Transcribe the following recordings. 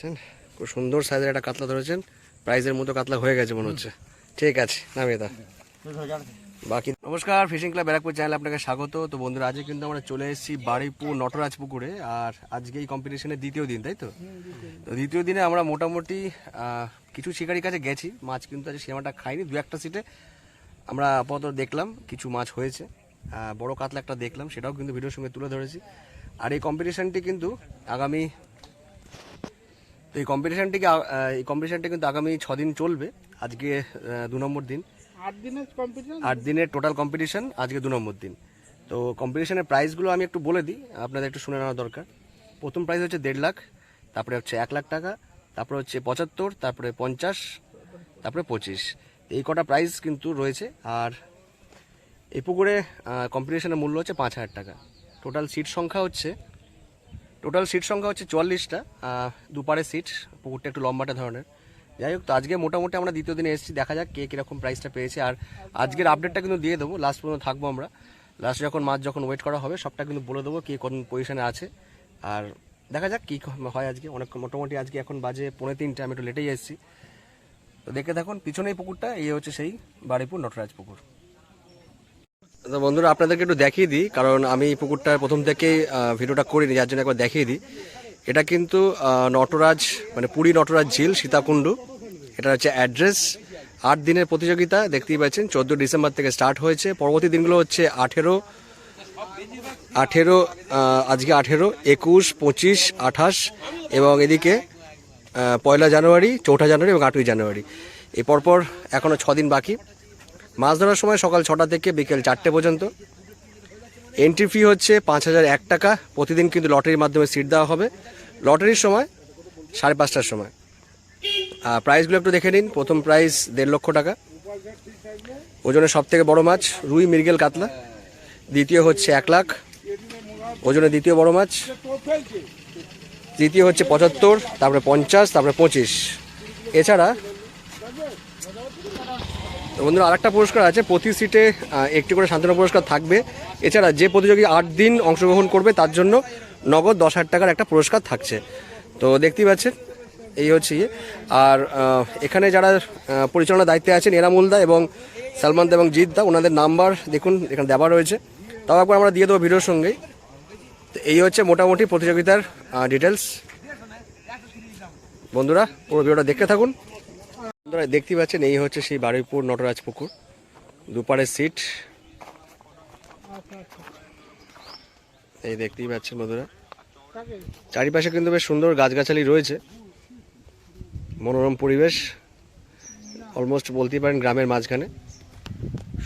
পাচ্ছেন খুব সুন্দর সাইজের একটা কাতলা ধরেছেন। প্রাইজের মতো কাতলা হয়ে গেছে মনে হচ্ছে। ঠিক আছে, নামিয়ে দা বাকি নমস্কার ফিশিং ক্লাব ব্যারাকপুর চ্যানেলে আপনাকে স্বাগত। তো বন্ধুরা, আজকে কিন্তু আমরা চলে এসেছি বাড়িপুর নটরাজ পুকুরে আর আজকে এই কম্পিটিশনের দ্বিতীয় দিন, তাই তো? তো দ্বিতীয় দিনে আমরা মোটামুটি কিছু শিকারির কাছে গেছি। মাছ কিন্তু আজ সিনেমাটা খাইনি, দু একটা সিটে আমরা আপাতত দেখলাম, কিছু মাছ হয়েছে। বড় কাতলা একটা দেখলাম, সেটাও কিন্তু ভিডিওর সঙ্গে তুলে ধরেছি। আর এই কম্পিটিশনটি কিন্তু আগামী তো এই কম্পিটিশনটিকে এই কম্পিটিশনটি কিন্তু আগামী ছ দিন চলবে। আজকে দু নম্বর দিন। আট দিনের কম্পিটিশন আট দিনের টোটাল কম্পিটিশন আজকে দু নম্বর দিন। তো কম্পিটিশনের প্রাইসগুলো আমি একটু বলে দিই আপনাদের একটু শুনে নেওয়া দরকার। প্রথম প্রাইস হচ্ছে দেড় লাখ তারপরে হচ্ছে এক লাখ টাকা তারপরে হচ্ছে পঁচাত্তর তারপরে পঞ্চাশ তারপরে পঁচিশ। এই কটা প্রাইস কিন্তু রয়েছে। আর এই পুকুরে কম্পিটিশনের মূল্য হচ্ছে পাঁচ হাজার টাকা। টোটাল সিট সংখ্যা হচ্ছে টোটাল সিট সংখ্যা হচ্ছে চুয়াল্লিশটা দুপারে সিট পুকুরটা একটু লম্বাটা ধরনের। যাই হোক, তো আজকে মোটামুটি আমরা দ্বিতীয় দিনে এসেছি, দেখা যাক কে কীরকম প্রাইসটা পেয়েছে। আর আজকের আপডেটটা কিন্তু দিয়ে দেবো লাস্ট পর্যন্ত থাকব আমরা। লাস্ট যখন মাছ যখন ওয়েট করা হবে, সবটা কিন্তু বলে দেবো কে কোন পজিশনে আছে। আর দেখা যাক কী হয় আজকে, অনেক মোটামুটি আজকে এখন বাজে পৌনে তিনটে, আমি একটু লেটেই এসেছি। তো দেখে থাকুন, পিছনেই পুকুরটা, এই হচ্ছে সেই বাড়িপুর নটরাজ পুকুর। তো বন্ধুরা, আপনাদেরকে একটু দেখিয়ে দিই, কারণ আমি পুকুরটার প্রথম থেকেই ভিডিওটা করিনি, যার জন্য একবার দেখিয়ে দিই। এটা কিন্তু নটরাজ মানে পুরী নটরাজ ঝিল, সীতাকুণ্ডু। এটা হচ্ছে অ্যাড্রেস, আট দিনের প্রতিযোগিতা, দেখতেই পাচ্ছেন, চোদ্দ ডিসেম্বর থেকে স্টার্ট হয়েছে। পরবর্তী দিনগুলো হচ্ছে আঠেরো আঠেরো আজকে আঠেরো, একুশ, পঁচিশ, আঠাশ এবং এদিকে পয়লা জানুয়ারি, চৌঠা জানুয়ারি এবং আটই জানুয়ারি। এই পরপর এখনও ছ দিন বাকি। মাছ ধরার সময় সকাল ছটা থেকে বিকেল চারটে পর্যন্ত। এন্ট্রি ফি হচ্ছে পাঁচ হাজার এক টাকা। প্রতিদিন কিন্তু লটারির মাধ্যমে সিট দেওয়া হবে। লটারির সময় সাড়ে পাঁচটার সময়। আর প্রাইসগুলো একটু দেখে নিন। প্রথম প্রাইস দেড় লক্ষ টাকা। ওজনে সব থেকে বড় মাছ রুই, মৃগেল, কাতলা। দ্বিতীয় হচ্ছে এক লাখ। ওজনে দ্বিতীয় বড় মাছ তৃতীয় হচ্ছে পঁচাত্তর, তারপরে পঞ্চাশ, তারপরে পঁচিশ। এছাড়া তো বন্ধুরা, আরেকটা পুরস্কার আছে, প্রতি সিটে একটি করে সান্ত্বনা পুরস্কার থাকবে। এছাড়া যে প্রতিযোগী আট দিন অংশগ্রহণ করবে, তার জন্য নগদ দশ হাজার টাকার একটা পুরস্কার থাকছে। তো দেখতেই পাচ্ছেন, এই হচ্ছে ইয়ে। আর এখানে যারা পরিচালনার দায়িত্বে আছেন এরামুলদা এবং সালমান দা এবং জিৎ দা, ওনাদের নাম্বার দেখুন, এখানে দেওয়া রয়েছে। তাও একবার আমরা দিয়ে দেবো ভিডিওর সঙ্গেই। তো এই হচ্ছে মোটামুটি প্রতিযোগিতার ডিটেলস বন্ধুরা, পুরো ভিডিওটা দেখতে থাকুন। বন্ধুরা দেখতেই পাচ্ছেন, এই হচ্ছে সেই বারুইপুর নটরাজ পুকুর। দুপারে সিট। এই দেখতেই পাচ্ছেন বন্ধুরা। চারিপাশে কিন্তু বেশ সুন্দর গাছগাছালি রয়েছে। মনোরম পরিবেশ। অলমোস্ট বলতেই পারেন গ্রামের মাঝখানে।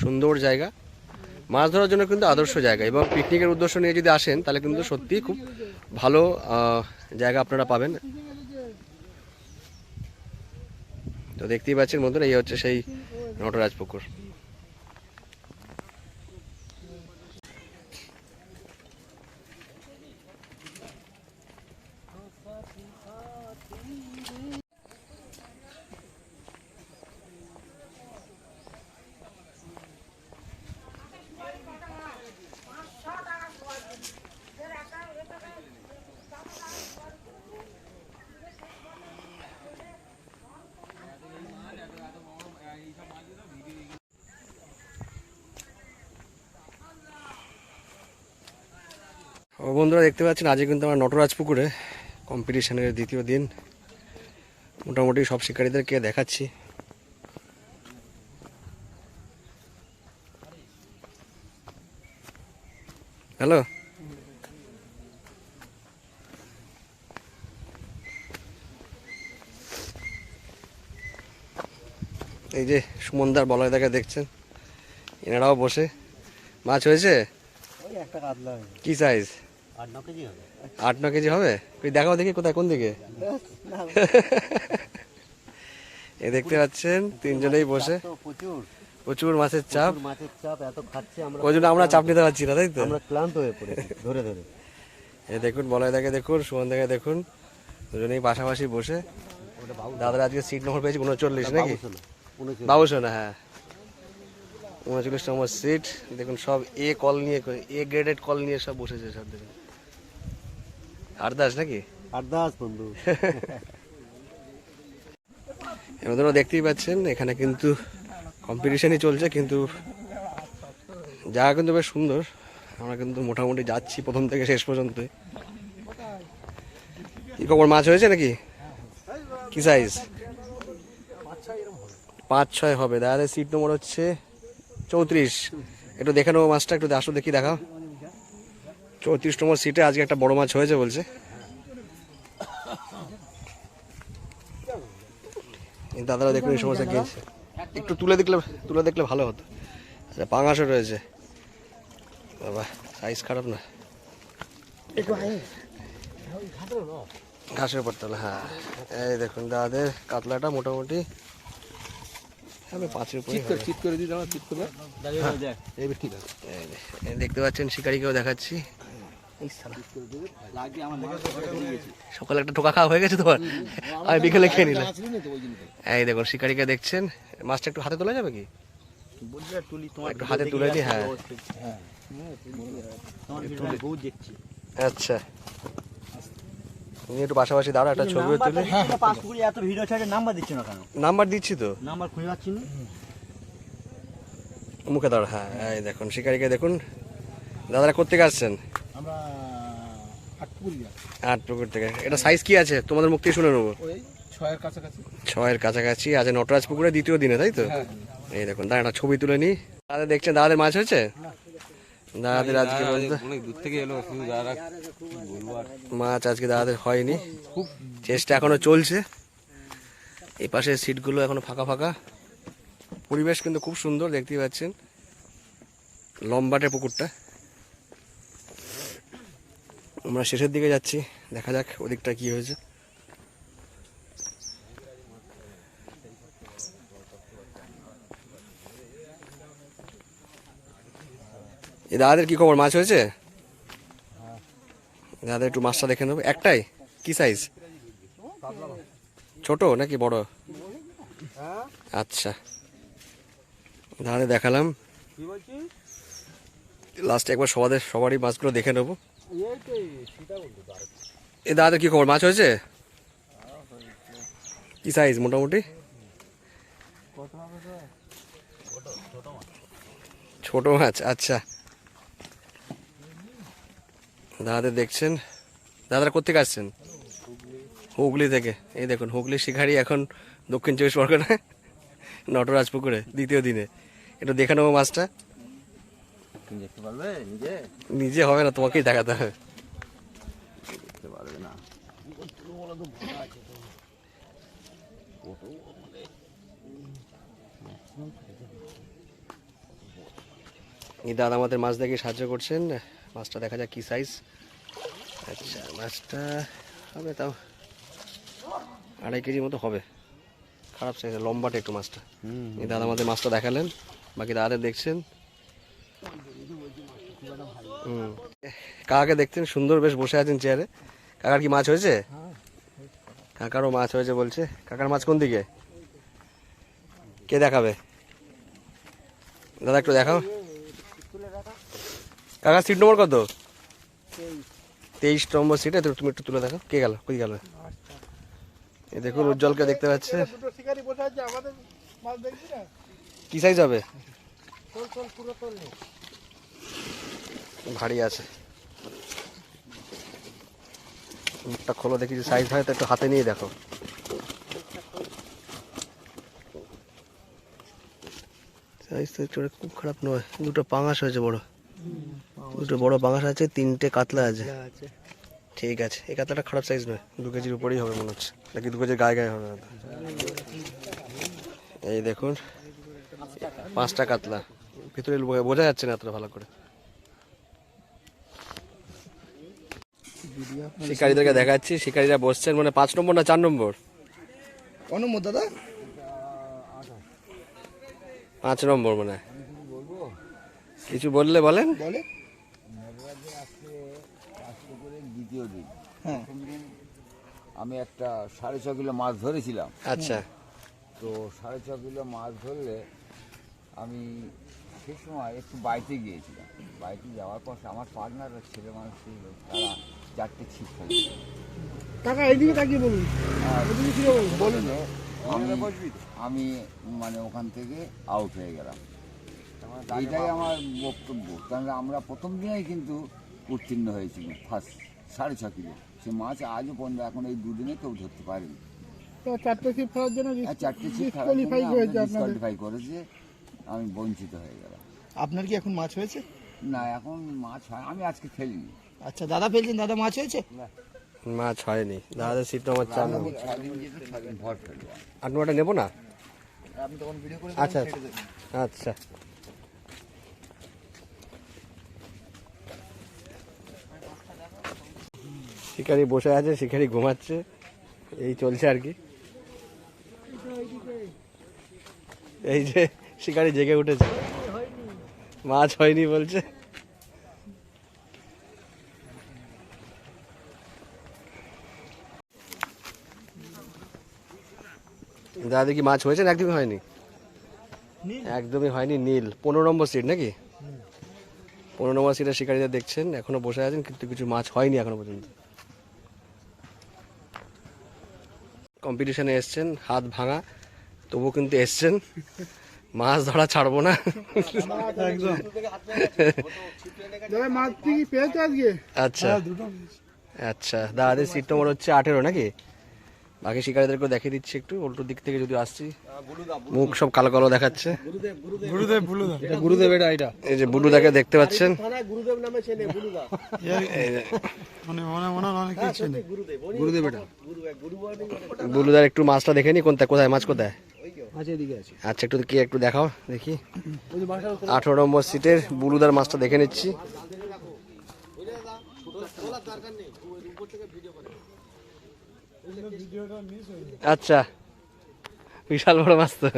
সুন্দর জায়গা। মাছ ধরার জন্য কিন্তু আদর্শ জায়গা এবং পিকনিকের উদ্দেশ্য নিয়ে যদি আসেন, তাহলে কিন্তু সত্যিই খুব ভালো জায়গা আপনারা পাবেন। তো দেখতেই পাচ্ছেন বন্ধুরা এই হচ্ছে সেই নটরাজ পুকুর। ও বন্ধুরা দেখতে পাচ্ছেন আজকে কিন্তু আমরা নটরাজ পুকুরে কম্পিটিশনের দ্বিতীয় দিন। মোটামুটি সব শিকারীদেরকে দেখাচ্ছি। হ্যালো? এই যে সুমনদার বলয় দেখা দেখছেন এনারাও বসে। মাছ হয়েছে? কি সাইজ আট ন কেজি হবে। তুই দেখাও দেখি কোথায় কোন দিকে? এ দেখতে পাচ্ছেন তিনজনেই বসে। প্রচুর। প্রচুর মাছের চাপ। মাছের চাপ এত খাচ্ছে আমরা। ওই জন্য আমরা চাপ নিতে পারছি না তাই তো? আমরা ক্লান্ত হয়ে পড়েছি ধরে ধরে। এ দেখুন বলয় দেখে দেখুন সুমন দেখে দেখুন দুজনেই পাশাপাশি বসে। দাদার আজকে সিট নম্বর পেয়েছি উনচল্লিশ নাকি? শোনো উনচল্লিশ। বাবুসো না হ্যাঁ। উনচল্লিশ নম্বর সিট দেখুন সব এ কল নিয়ে এ গ্রেডেড কল নিয়ে সব বসেছে সব দেখুন। নাকি? দাস বন্ধু। দেখতেই পাচ্ছেন এখানে কিন্তু কম্পিটিশনই চলছে কিন্তু জায়গা কিন্তু বেশ সুন্দর। আমরা কিন্তু মোটামুটি যাচ্ছি প্রথম থেকে শেষ পর্যন্ত। কি খবর মাছ হয়েছে নাকি? কি সাইজ পাঁচ ছয় হবে। দাদা সিট নম্বর হচ্ছে চৌত্রিশ। একটু দেখে নেব মাছটা একটু আসো দেখি দেখাও। চৌত্রিশ নম্বর সিটে আজকে একটা বড় মাছ হয়েছে বলছে। দাদারা দেখুন এই সমস্যা কিনছে একটু তুলে দেখলে তুলে দেখলে ভালো হতো। আচ্ছা পাঙাশও রয়েছে। বাবা সাইজ খারাপ না। ঘাসের উপর তাহলে হ্যাঁ। এই দেখুন দাদাদের কাতলাটা মোটামুটি দেখতে পাচ্ছেন শিকারিকেও দেখাচ্ছি। সকালে একটা ঠোকা খাওয়া হয়ে গেছে তোমার? আমি বিকেলে খেয়ে নিলাম এই দেখুন শিকারিকে দেখছেন। মাছটা একটু হাতে তোলা যাবে কি? একটু হাতে তুলে দিই হ্যাঁ। আচ্ছা। তুমি একটু পাশাপাশি দাঁড়া একটা ছবিও তুলে এত ভিডিও ছাড়ে নাম্বার দিচ্ছ না কেন নাম্বার দিচ্ছি তো? নাম্বার খুঁজে পাচ্ছি না। মুখে দাঁড়া হ্যাঁ এই দেখুন শিকারিকে দেখুন। দাদারা কোথেকে আসছেন? আমরা আট পুকুর থেকে। এটা সাইজ কি আছে? তোমাদের থেকে শুনে নেব। ছয়ের কাছাকাছি। আছে নটরাজ পুকুরে দ্বিতীয় দিনে তাই তো? হ্যাঁ এই দেখুন দাঁড়া একটা ছবি তুলে নি। দাদা দেখছেন? দাদাদের মাছ হয়েছে? দাদাদের আজকে অনেক দূর থেকে এলো দাদা মাছ আজকে দাদাদের হয়নি। খুব চেষ্টা এখনও চলছে। এই পাশে সিটগুলো এখনও ফাঁকা ফাঁকা। পরিবেশ কিন্তু খুব সুন্দর দেখতেই পাচ্ছেন। লম্বাটে পুকুরটা। আমরা শেষের দিকে যাচ্ছি। দেখা যাক ওদিকটা কি হয়েছে। এই দাদাদের কি খবর? মাছ হয়েছে? দাদা একটু মাছটা দেখে নেব। একটাই? কি সাইজ ছোট নাকি বড়? আচ্ছা। দাদা দেখালাম। লাস্টে একবার সবাদের সবারই মাছগুলো দেখে নেব। এ দাদা কি খবর? মাছ হয়েছে? কি সাইজ মোটামুটি? ছোট মাছ আচ্ছা। দাদাদের দেখছেন? দাদারা কোথেকে আসছেন? হুগলি থেকে। এই দেখুন, হুগলি শিকারি এখন দক্ষিণ চব্বিশ পরগনায় নটরাজ পুকুরে দ্বিতীয় দিনে। একটু দেখে নেব মাছটা। তুমি দেখতে পারবে নিজে? নিজে হবে না তোমাকেই দেখাতে হবে। দেখতে পারবে না। এই দাদা আমাদের মাছ দেখে সাহায্য করছেন। মাছটা দেখা যাক কি সাইজ আচ্ছা মাছটা হবে তাও আড়াই কেজি মতো হবে। খারাপ সাইজ লম্বাটা একটু মাছটা। এই দাদা আমাদের মাছটা দেখালেন বাকি দাদাদের দেখছেন। কাকাকে দেখছেন? সুন্দর বেশ বসে আছেন চেয়ারে। কাকার কি মাছ হয়েছে? কাকারও মাছ হয়েছে বলছে। কাকার মাছ কোন দিকে? কে দেখাবে? দাদা একটু দেখাও। কাকা সিট নম্বর কত? তেইশ নম্বর সিটে তুমি একটু তুলে দেখো কে গেল? কই গেল? এই দেখুন, উজ্জ্বলকে দেখতে পাচ্ছে। কি সাইজ হবে চল চল পুরো তোল নে। ভারী আছে। মুখটা খোলো দেখি সাইজ হয় তো একটু হাতে নিয়ে দেখো। সাইজ তো একটু খুব খারাপ নয় দুটো পাঙাশ হয়েছে বড়। দুটো বড় পাঙাশ আছে তিনটে কাতলা আছে। ঠিক আছে এই কাতলাটা খারাপ সাইজ নয় দু কেজির উপরেই হবে মনে হচ্ছে নাকি দু কেজির গায়ে গায়ে হবে। এই দেখুন পাঁচটা কাতলা। ভিতরে বোঝা যাচ্ছে না এতটা ভালো করে। শিকারীদেরকে দেখাচ্ছি শিকারীরা বসছেন মানে পাঁচ নম্বর না চার নম্বর? নম্বর দাদা? পাঁচ নম্বর মানে। কিছু বললে বলেন? বলে দ্বিতীয় দিন হ্যাঁ। আমি একটা সাড়ে ছ কিলো মাছ ধরেছিলাম। আচ্ছা। তো সাড়ে ছ কিলো মাছ ধরলে আমি সে সময় একটু বাড়িতে গিয়েছিলাম। বাড়িতে যাওয়ার পর আমার পার্টনার ছেলে মানুষ ছিল তারা চারটে ছিপ ফেলে কাকা এইদিকে তাকিয়ে বলুন। এদিকে ফিরে বলুন। বলুন আমি আমি মানে ওখান থেকে আউট হয়ে গেলাম। এইটাই আমার বক্তব্য। কারণ আমরা প্রথম দিনেই কিন্তু উত্তীর্ণ হয়েছি ফার্স্ট সাড়ে ছ কিলো। সে মাছ আজও পর্যন্ত এখন এই দুদিনে কেউ ধরতে পারেনি। তো চারটে সিট ফেরার জন্য চারটে ছিপ ডিসকোয়ালিফাই ডিসকোয়ালিফাই করেছে আমি বঞ্চিত হয়ে গেলাম। আপনার কি এখন মাছ হয়েছে? না এখন মাছ হয় আমি আজকে ফেলিনি। আচ্ছা দাদা ফেলছেন দাদা মাছ হয়েছে? মাছ হয়নি। দাদাদের সিট নম্বর চার আমি নম্বর ছদিন যেতে ছদিন ভর ফেলব। আট নম্বরটা নেব না? আপনি তখন ভিডিও করে আচ্ছা আচ্ছা। শিকারি বসে আছে শিকারি ঘুমাচ্ছে। এই চলছে আর কি। এই যে শিকারি জেগে উঠেছে। মাছ হয়নি বলছে। দাদা কি মাছ হয়েছে না একদমই হয়নি? একদমই হয়নি নীল। পনেরো নম্বর সিট নাকি? পনেরো নম্বর সিটের শিকারীরা দেখছেন এখনও বসে আছেন কিন্তু কিছু মাছ হয়নি এখনও পর্যন্ত। কম্পিটিশনে এসছেন হাত ভাঙা তবু কিন্তু এসছেন। মাছ ধরা ছাড়বো না। দাদা মাছ কি পেয়েছে আজকে? আচ্ছা। আচ্ছা দাদাদের সিট নম্বর হচ্ছে আঠেরো নাকি? বাকি শিকারীদেরকেও দেখে দিচ্ছি একটু উল্টোর দিক থেকে যদি আসছি। মুখ সব কালো কালো দেখাচ্ছে। গুরুদেব এটা এটা এই যে বুলুদাকে দেখতে পাচ্ছেন। গুরুদেব নামে চেনে বুলুদা। মানে মনে মনে অনেক চেনে। গুরুদেব এটা। বুলুদার একটু মাছটা দেখে নি কোনটা কোথায় মাছ কোথায়? আচ্ছা একটু কি একটু দেখাও দেখি। আঠারো নম্বর সিটের বুলুদার মাছটা দেখে নিচ্ছি। আচ্ছা। বিশাল বড় মাছ তো।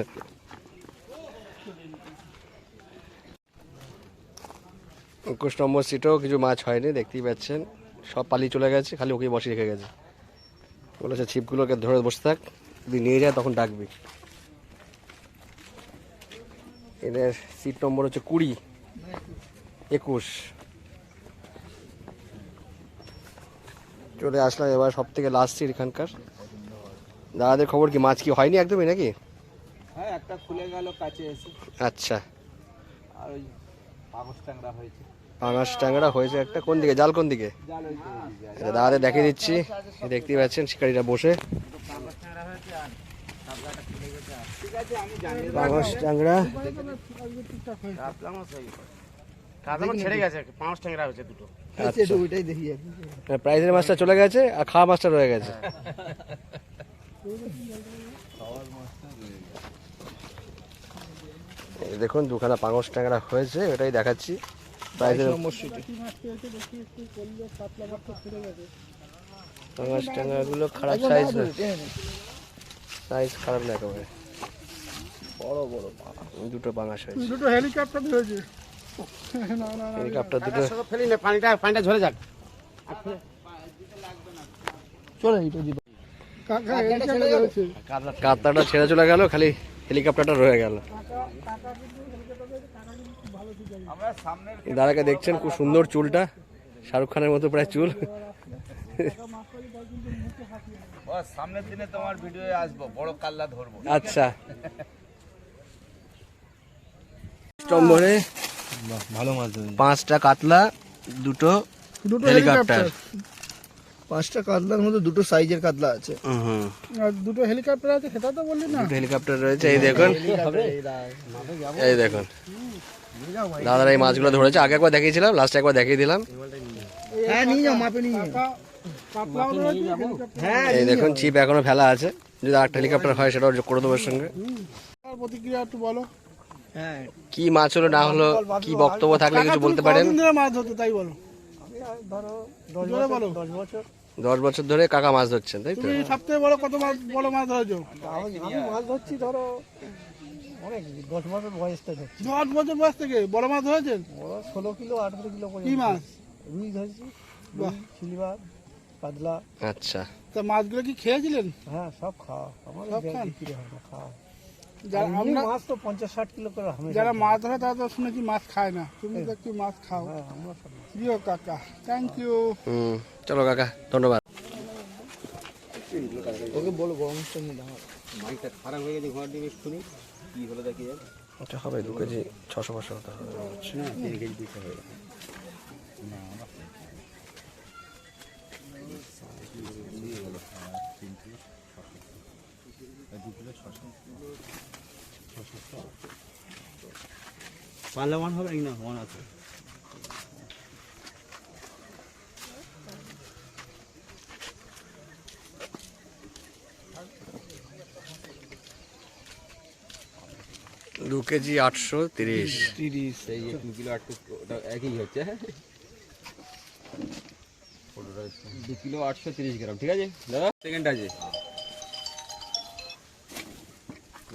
একুশ নম্বর সিটেও কিছু মাছ হয়নি, দেখতেই পাচ্ছেন। সব পালিয়ে চলে গেছে, খালি ওকে বসে রেখে গেছে। বলেছে, ছিপগুলোকে ধরে বসে থাক, যদি নিয়ে যায় তখন ডাকবি। এদের সিট নম্বর হচ্ছে কুড়ি, একুশ। চলে আসলাম এবার সব থেকে লাস্ট সিট এখানকার। দাদাদের খবর কি? মাছ কি হয়নি একদমই নাকি? হ্যাঁ একটা খুলে গেল কাছে এসে। আচ্ছা। আর ওই ট্যাংরা হয়েছে। পাঙাশ ট্যাংরা হয়েছে একটা। কোন দিকে? জাল কোন দিকে। এটা দাদাদের দেখিয়ে দিচ্ছি। এই দেখতেই পাচ্ছেন শিকারীরা বসে। পাঙাশ ট্যাংরা ছেড়ে গেছে পাঁচ ট্যাংরা হয়েছে দুটো। আচ্ছা ওইটাই দেখি প্রাইজের মাছটা চলে গেছে আর খাওয়া মাছটা রয়ে গেছে। দেখুন দুখানা পাঙস ট্যাংরা হয়েছে ওটাই দেখাচ্ছি। প্রাইজের পাঙস ট্যাংরাগুলো খারাপ সাইজ সাইজ খারাপ না একেবারে। বড় বড় দুটো পাঙাশ হয়েছে। দুটো হেলিকপ্টার হয়েছে। হেলিকপ্টার দুটো। ফেলি না পানিটা পানিটা ঝরে যাক। চলে এইটা দিবা কাকা হেলিকপ্টার হয়েছে কাতলাটা ছেড়ে চলে গেল খালি হেলিকপ্টারটা রয়ে গেল। আমরা সামনের এই দাদাকে দেখছেন খুব সুন্দর চুলটা শাহরুখ খানের মতো প্রায় চুল। সামনের দিনে তোমার ভিডিওয়ে আসব বড় কাল্লা ধরবো। আচ্ছা। নম্বরে ভালো মাছ ধরেছে। পাঁচটা কাতলা দুটো দুটো হেলিকপ্টার পাঁচটা কাতলার মধ্যে দুটো সাইজের কাতলা আছে। আর দুটো হেলিকপ্টার আছে সেটা তো বললি না। দুটো হেলিকপ্টার রয়েছে এই দেখুন। এই দেখুন। দাদারা এই মাছগুলো ধরেছে আগে একবার দেখিয়েছিলাম লাস্ট একবার দেখিয়ে দিলাম। হ্যাঁ নিয়ে যাও মাপে নিয়ে হ্যাঁ এই দেখুন চিপ এখনও ফেলা আছে। যদি আরেকটা হেলিকপ্টার হয় সেটাও যোগ করে দেবো সঙ্গে। প্রতিক্রিয়া একটু বলো। কি মাছ হলো না হলো কি বক্তব্য থাকলে কিছু বলতে পারেন? ধরে মাছ ধরতে তাই বলো। জোরে বলো। দশ বছর ধরে কাকা মাছ ধরছেন তাই তো? সবথেকে বড় কত মাছ বড় মাছ ধরেছো? আমি মাছ ধরছি ধরো অনেক দশ বছর বয়সটা ধরছি। দশ বছর বয়স থেকে বড় মাছ ধরেছেন? বড় ষোলো কিলো আঠেরো কিলো করে কি মাছ? রুই ধরছি। সিলভার কাতলা। আচ্ছা। তা মাছগুলো কি খেয়েছিলেন? হ্যাঁ সব খাওয়া। আমার সব খান? বিক্রি খাওয়া। যারা আমরা মাছ তো পঞ্চাশ ষাট কিলো করে যারা মাছ ধরে তারা তো শুনেছি মাছ খায় না। তুমি তো একটু মাছ খাও। হ্যাঁ প্রিয় কাকা থ্যাংক ইউ চলো কাকা ধন্যবাদ। ওকে বলো গরম মাইকটা খারাপ হয়ে গেছে ঘোড়া ডিম শুনি। কি হলো দেখি যাক। এটা হবে দু কেজি ছশো পাঁচশো হতে হবে। না তিন কেজি দিতে হবে পারলে ওয়ান হবে না ওয়ান আছে। দু কেজি আটশো তিরিশ। তিরিশ সেই যে দু কিলো আটশো ওটা একই হচ্ছে হ্যাঁ? দু কিলো আটশো তিরিশ গ্রাম ঠিক আছে? দাদা? সেকেন্ড আছে।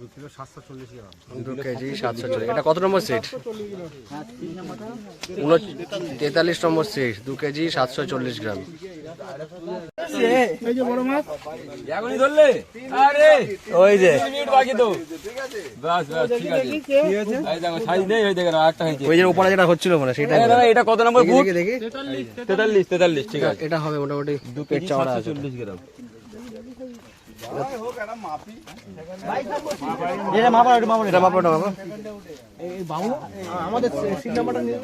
দু কেজি সাতশো চল্লিশ। এটা কত নম্বর সিট তেতাল্লিশ নম্বর সিট দু কেজি সাতশো চল্লিশ গ্রাম। এই যে বড় মাছ। এখনই ধরলে? আরে! ওই যে। মিনিট বাকি তো। বাস বাস ঠিক আছে। এই দেখো সাইজ নেই ওই দেখেন আটটা হয়েছে। ওই যে উপরে যেটা হচ্ছিল মানে সেটা এটা কত নম্বর তেতাল্লিশ তেতাল্লিশ ঠিক আছে। এটা হবে মোটামুটি দু পেট কেজি সাতশো চল্লিশ গ্রাম। মাপা এটা মাপা আমাদের সিট নাম্বারটা নিয়ে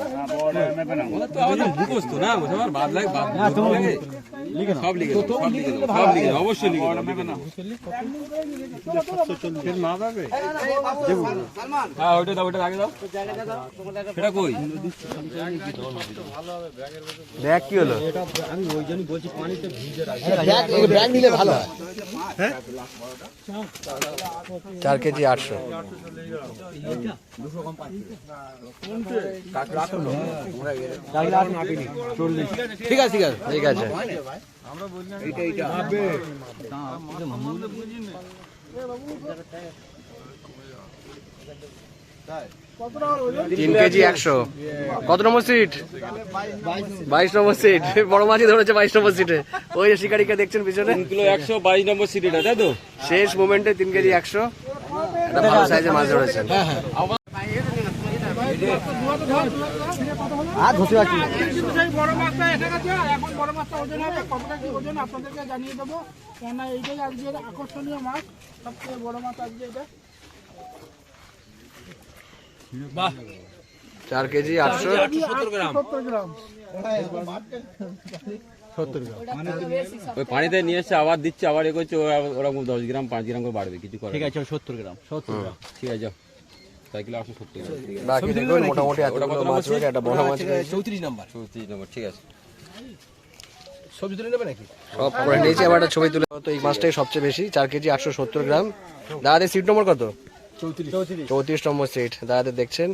মুখস্থ না বাদ লাগে বাদ লাগে। সব লিখে সব লিখে সব লিখে অবশ্যই লিখে। হ্যাঁ ওইটা দাও ওইটা আগে দাও। সেটা কই? দেখ কি হলো? ব্যাগ নিলে ভালো হয়? চার কেজি আটশো। ঠিক আছে ঠিক আছে ঠিক আছে। তিন কেজি একশো। কত নম্বর সিট? বাইশ নম্বর সিট। বড় মাছই ধরেছে বাইশ নম্বর সিটে। ওই যে শিকারিকে দেখছেন পিছনে। কিলো একশো বাইশ নম্বর সিট এটা তাই তো? শেষ মোমেন্টে তিন কেজি একশো। একটা ভালো সাইজের মাছ ধরেছেন। আর ধরতে পারছি কিন্তু সেই বড় মাছটা এসে গেছে এখন বড় মাছটা ওজন হবে কতটা কি ওজন আপনাদেরকে জানিয়ে দেবো কেননা এইটাই আজকের আকর্ষণীয় মাছ সবথেকে বড় মাছ আজকে এটা চার কেজি আটশো। সত্তর গ্রাম। ওই পানিতে নিয়ে এসে আবার দিচ্ছে আবার এ করছে ওরা- ওরকম দশ গ্রাম পাঁচ গ্রাম করে বাড়বে কিছু করে ঠিক আছে সত্তর গ্রাম সত্তর গ্রাম। ঠিক আছে সত্তর ঠিক আছে বাকি দেখুন মোটামুটি এতগুলো মাছ রয়েছে একটা বড় মাছ রয়েছে চৌত্রিশ নাম্বার। চৌত্রিশ নম্বর ঠিক আছে। সবজি তুলে নেবে নাকি? সব করে নিয়েছি আবার একটা ছবি তুলে তো এই মাছটাই সবচেয়ে বেশি চার কেজি আটশো সত্তর গ্রাম। দাদাদের সিট নম্বর কত? চৌত্রিশ। চৌত্রিশ চৌত্রিশ নম্বর সিট দাদাদের দেখছেন।